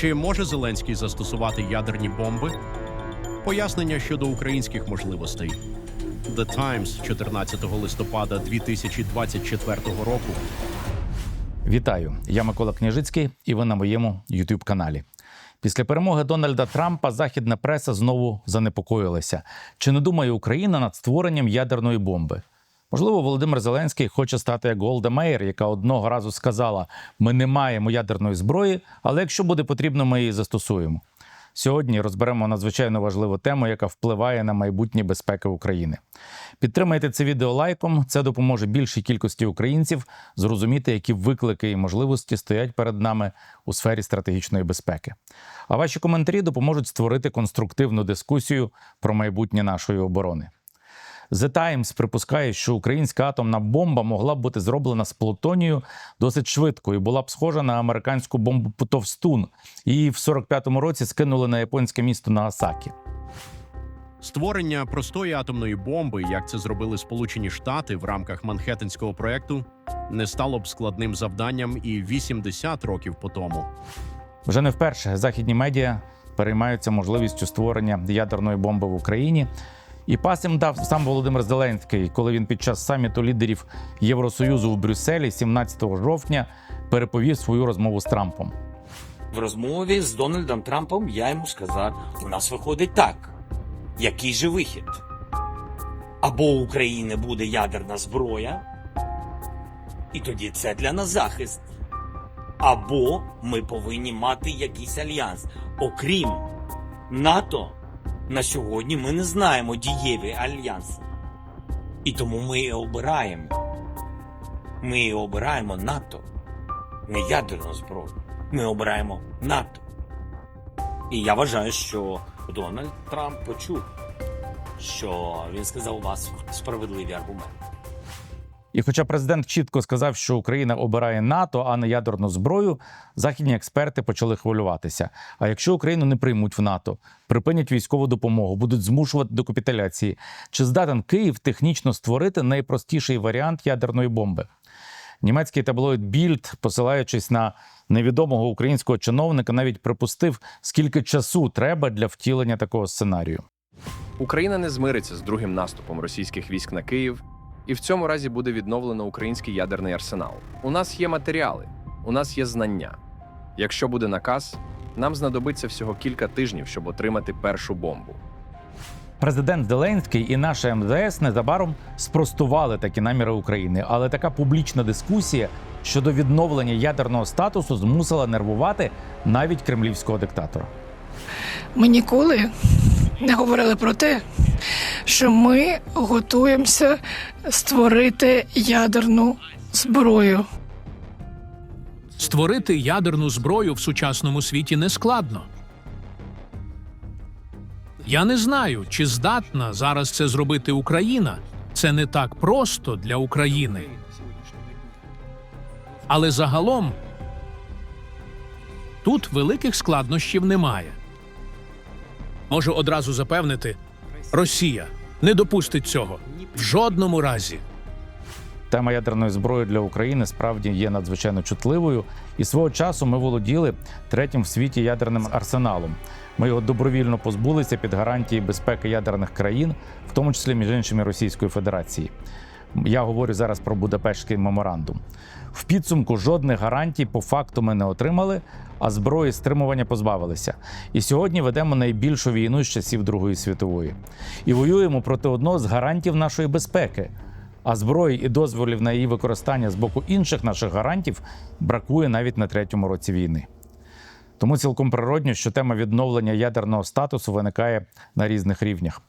Чи може Зеленський застосувати ядерні бомби? Пояснення щодо українських можливостей. The Times 14 листопада 2024 року. Вітаю! Я Микола Княжицький, і ви на моєму youtube каналі. Після перемоги Дональда Трампа західна преса знову занепокоїлася. Чи не думає Україна над створенням ядерної бомби? Можливо, Володимир Зеленський хоче стати як Голда Меєр, яка одного разу сказала: ми не маємо ядерної зброї, але якщо буде потрібно, ми її застосуємо. Сьогодні розберемо надзвичайно важливу тему, яка впливає на майбутнє безпеки України. Підтримайте це відео лайком. Це допоможе більшій кількості українців зрозуміти, які виклики і можливості стоять перед нами у сфері стратегічної безпеки. А ваші коментарі допоможуть створити конструктивну дискусію про майбутнє нашої оборони. The Times припускає, що українська атомна бомба могла б бути зроблена з плутонію досить швидко і була б схожа на американську бомбу Товстун. Її в 45-му році скинули на японське місто Нагасакі. Створення простої атомної бомби, як це зробили Сполучені Штати в рамках Манхеттенського проекту, не стало б складним завданням і 80 років по тому. Вже не вперше західні медіа переймаються можливістю створення ядерної бомби в Україні. І пас їм дав сам Володимир Зеленський, коли він під час саміту лідерів Євросоюзу в Брюсселі 17 жовтня переповів свою розмову з Трампом. В розмові з Дональдом Трампом я йому сказав: у нас виходить так. Який же вихід? Або у України буде ядерна зброя, і тоді це для нас захист. Або ми повинні мати якийсь альянс. Окрім НАТО, на сьогодні ми не знаємо дієві альянси. І тому ми і обираємо. Ми і обираємо НАТО, не ядерну зброю. Ми обираємо НАТО. І я вважаю, що Дональд Трамп почув, що він сказав у вас справедливі аргументи. І хоча президент чітко сказав, що Україна обирає НАТО, а не ядерну зброю, західні експерти почали хвилюватися. А якщо Україну не приймуть в НАТО, припинять військову допомогу, будуть змушувати до капітуляції, чи здатен Київ технічно створити найпростіший варіант ядерної бомби? Німецький таблоїд Більд, посилаючись на невідомого українського чиновника, навіть припустив, скільки часу треба для втілення такого сценарію. Україна не змириться з другим наступом російських військ на Київ, і в цьому разі буде відновлено український ядерний арсенал. У нас є матеріали, у нас є знання. Якщо буде наказ, нам знадобиться всього кілька тижнів, щоб отримати першу бомбу. Президент Зеленський і наше МЗС незабаром спростували такі наміри України, але така публічна дискусія щодо відновлення ядерного статусу змусила нервувати навіть кремлівського диктатора. Ми ніколи не говорили про те, що ми готуємося створити ядерну зброю. Створити ядерну зброю в сучасному світі не складно. Я не знаю, чи здатна зараз це зробити Україна. Це не так просто для України. Але загалом тут великих складнощів немає. Можу одразу запевнити, Росія не допустить цього в жодному разі. Тема ядерної зброї для України справді є надзвичайно чутливою, і свого часу ми володіли третім в світі ядерним арсеналом. Ми його добровільно позбулися під гарантії безпеки ядерних країн, в тому числі між іншими Російської Федерації. Я говорю зараз про Будапештський меморандум. В підсумку жодних гарантій по факту ми не отримали, а зброї стримування позбавилися. І сьогодні ведемо найбільшу війну з часів Другої світової. І воюємо проти одного з гарантів нашої безпеки. А зброї і дозволів на її використання з боку інших наших гарантів бракує навіть на третьому році війни. Тому цілком природньо, що тема відновлення ядерного статусу виникає на різних рівнях.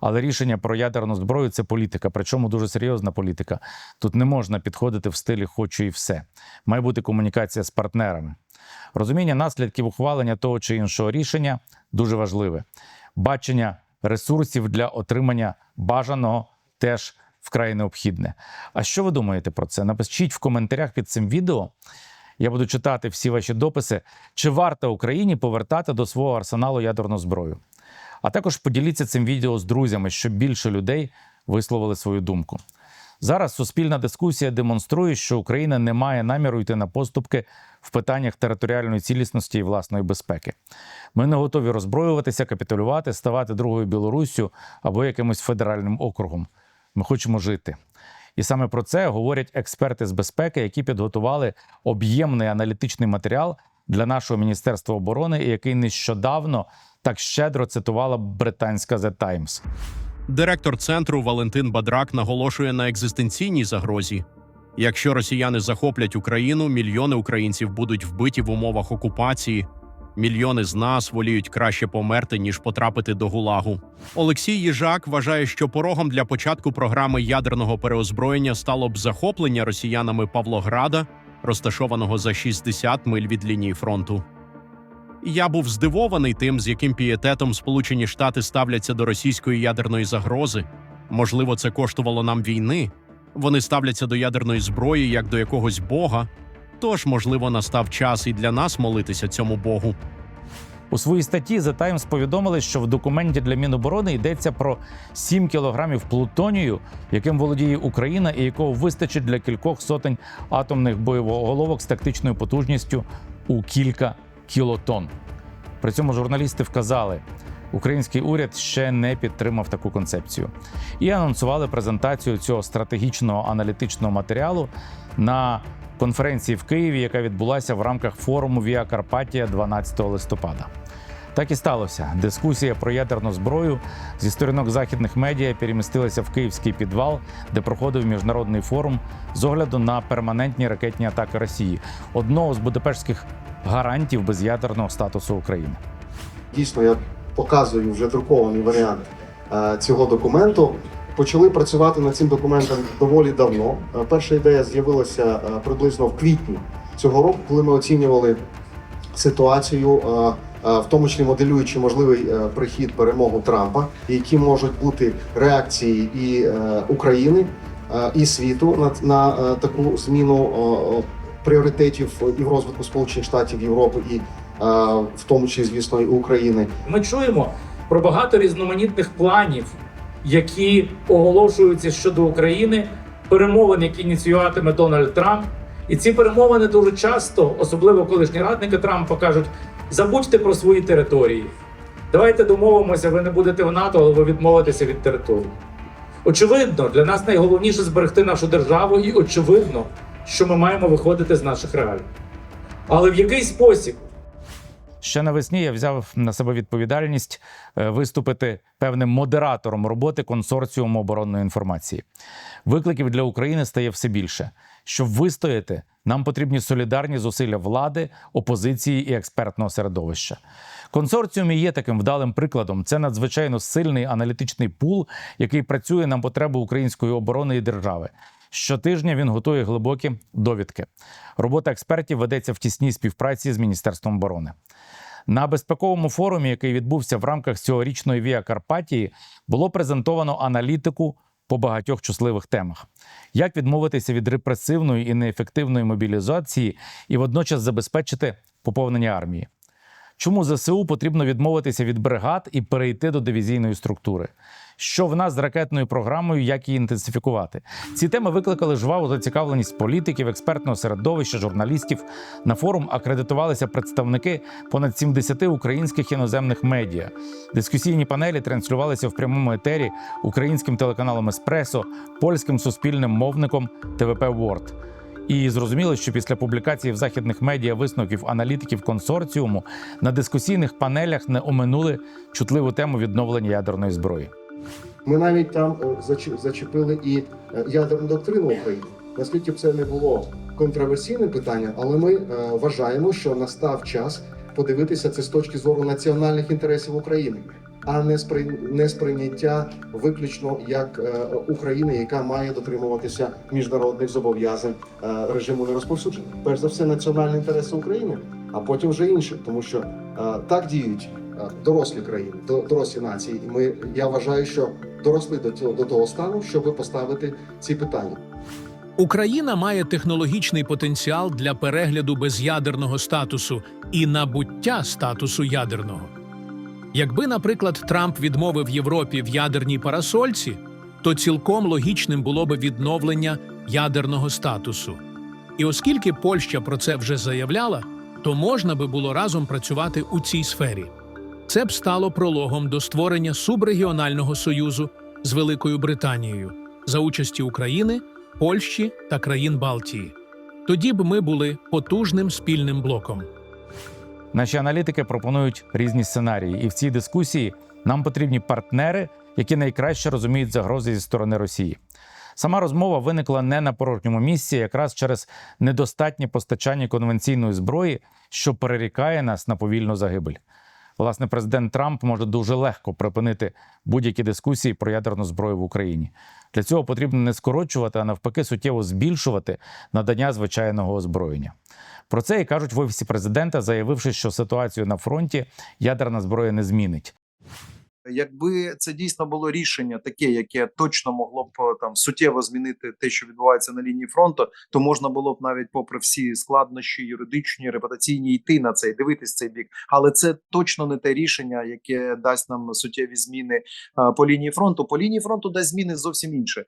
Але рішення про ядерну зброю це політика, причому дуже серйозна політика. Тут не можна підходити в стилі хочу і все. Має бути комунікація з партнерами. Розуміння наслідків ухвалення того чи іншого рішення дуже важливе. Бачення ресурсів для отримання бажаного теж вкрай необхідне. А що ви думаєте про це? Напишіть в коментарях під цим відео. Я буду читати всі ваші дописи. Чи варто Україні повертати до свого арсеналу ядерну зброю? А також поділіться цим відео з друзями, щоб більше людей висловили свою думку. Зараз суспільна дискусія демонструє, що Україна не має наміру йти на поступки в питаннях територіальної цілісності і власної безпеки. Ми не готові роззброюватися, капітулювати, ставати другою Білоруссю або якимось федеральним округом. Ми хочемо жити. І саме про це говорять експерти з безпеки, які підготували об'ємний аналітичний матеріал для нашого міністерства оборони, і який нещодавно так щедро цитувала британська The Times. Директор центру Валентин Бадрак наголошує на екзистенційній загрозі. Якщо росіяни захоплять Україну, мільйони українців будуть вбиті в умовах окупації. Мільйони з нас воліють краще померти, ніж потрапити до гулагу. Олексій Їжак вважає, що порогом для початку програми ядерного переозброєння стало б захоплення росіянами Павлограда, розташованого за 60 миль від лінії фронту. Я був здивований тим, з яким пієтетом Сполучені Штати ставляться до російської ядерної загрози. Можливо, це коштувало нам війни. Вони ставляться до ядерної зброї як до якогось бога. Тож, можливо, настав час і для нас молитися цьому богу. У своїй статті The Times повідомили, що в документі для Міноборони йдеться про 7 кілограмів плутонію, яким володіє Україна, і якого вистачить для кількох сотень атомних боєголовок з тактичною потужністю у кілька кілотон. При цьому журналісти вказали, український уряд ще не підтримав таку концепцію і анонсували презентацію цього стратегічного аналітичного матеріалу на конференції в Києві, яка відбулася в рамках форуму Віа Карпатія 12 листопада. Так і сталося. Дискусія про ядерну зброю зі сторінок західних медіа перемістилася в київський підвал, де проходив міжнародний форум з огляду на перманентні ракетні атаки Росії, одного з будапештських гарантів без'ядерного статусу України. Дійсно, я показую вже друкований варіант е, цього документу. Почали працювати над цим документом доволі давно. Е, Перша ідея з'явилася е, приблизно в квітні цього року, коли ми оцінювали ситуацію, е, в тому числі моделюючи можливий прихід перемогу Трампа, які можуть бути реакції і України, і світу на, на таку зміну пріоритетів і в розвитку Сполучених Штатів Європи, і в тому числі, звісно, і України. Ми чуємо про багато різноманітних планів, які оголошуються щодо України, перемовин, які ініціюватиме Дональд Трамп. І ці перемовини дуже часто, особливо колишні радники Трампа, кажуть: забудьте про свої території. Давайте домовимося, ви не будете в НАТО, але ви відмовитеся від території. Очевидно, для нас найголовніше зберегти нашу державу, і очевидно, що ми маємо виходити з наших реалій. Але в який спосіб? Ще навесні я взяв на себе відповідальність е, виступити певним модератором роботи консорціуму оборонної інформації. Викликів для України стає все більше. Щоб вистояти, нам потрібні солідарні зусилля влади, опозиції і експертного середовища. Консорціум і є таким вдалим прикладом. Це надзвичайно сильний аналітичний пул, який працює на потреби української оборони і держави. Щотижня він готує глибокі довідки. Робота експертів ведеться в тісній співпраці з Міністерством оборони. На безпековому форумі, який відбувся в рамках цьогорічної Віа Карпатії, було презентовано аналітику по багатьох чутливих темах: як відмовитися від репресивної і неефективної мобілізації і водночас забезпечити поповнення армії. Чому ЗСУ потрібно відмовитися від бригад і перейти до дивізійної структури? Що в нас з ракетною програмою, як її інтенсифікувати? Ці теми викликали жваву зацікавленість політиків, експертного середовища, журналістів. На форум акредитувалися представники понад 70 українських іноземних медіа. Дискусійні панелі транслювалися в прямому етері українським телеканалом Еспресо, польським суспільним мовником ТВП Ворд. І зрозуміло, що після публікації в західних медіа висновків аналітиків консорціуму на дискусійних панелях не оминули чутливу тему відновлення ядерної зброї. Ми навіть там е, зачепили і е, ядерну доктрину України. Наскільки б це не було контроверсійне питання, але ми е, вважаємо, що настав час подивитися це з точки зору національних інтересів України, а не не сприйняття виключно як е, України, яка має дотримуватися міжнародних зобов'язань е, режиму нерозповсюдження. Перш за все, національні інтереси України, а потім вже інше, тому що е, так діють дорослі країни, до- дорослі нації. І ми я вважаю, що доросли до цього до того стану, щоб поставити ці питання. Україна має технологічний потенціал для перегляду без'ядерного статусу і набуття статусу ядерного. Якби, наприклад, Трамп відмовив Європі в ядерній парасольці, то цілком логічним було би відновлення ядерного статусу. І оскільки Польща про це вже заявляла, то можна би було разом працювати у цій сфері. Це б стало прологом до створення субрегіонального союзу з Великою Британією за участі України, Польщі та країн Балтії. Тоді б ми були потужним спільним блоком. Наші аналітики пропонують різні сценарії, і в цій дискусії нам потрібні партнери, які найкраще розуміють загрози зі сторони Росії. Сама розмова виникла не на порожньому місці, якраз через недостатнє постачання конвенційної зброї, що перерікає нас на повільну загибель. Власне, президент Трамп може дуже легко припинити будь-які дискусії про ядерну зброю в Україні. Для цього потрібно не скорочувати, а навпаки, суттєво збільшувати надання звичайного озброєння. Про це і кажуть в офісі президента, заявивши, що ситуацію на фронті ядерна зброя не змінить. Якби це дійсно було рішення таке, яке точно могло б е, там суттєво змінити те, що відбувається на лінії фронту, то можна було б навіть, попри всі складнощі, юридичні, репутаційні, йти на це і дивитись цей бік. Але це точно не те рішення, яке дасть нам суттєві зміни е, по лінії фронту. По лінії фронту дасть зміни зовсім інше.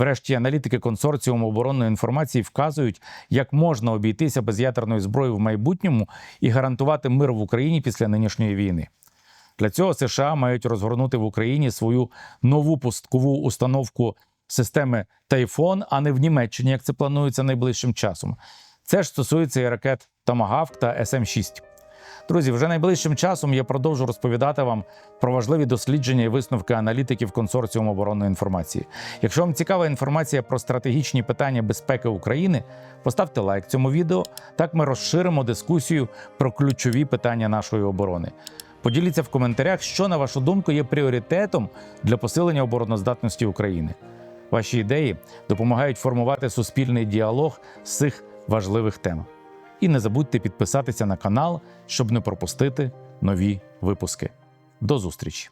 Врешті аналітики консорціуму оборонної інформації вказують, як можна обійтися без ядерної зброї в майбутньому і гарантувати мир в Україні після нинішньої війни. Для цього США мають розгорнути в Україні свою нову пусткову установку системи Тайфон, а не в Німеччині, як це планується найближчим часом. Це ж стосується і ракет Томагавк та СМ-6. Друзі, вже найближчим часом я продовжу розповідати вам про важливі дослідження і висновки аналітиків консорціуму оборонної інформації. Якщо вам цікава інформація про стратегічні питання безпеки України, поставте лайк цьому відео. Так ми розширимо дискусію про ключові питання нашої оборони. Поділіться в коментарях, що на вашу думку є пріоритетом для посилення обороноздатності України. Ваші ідеї допомагають формувати суспільний діалог з цих важливих тем. І не забудьте підписатися на канал, щоб не пропустити нові випуски. До зустрічі!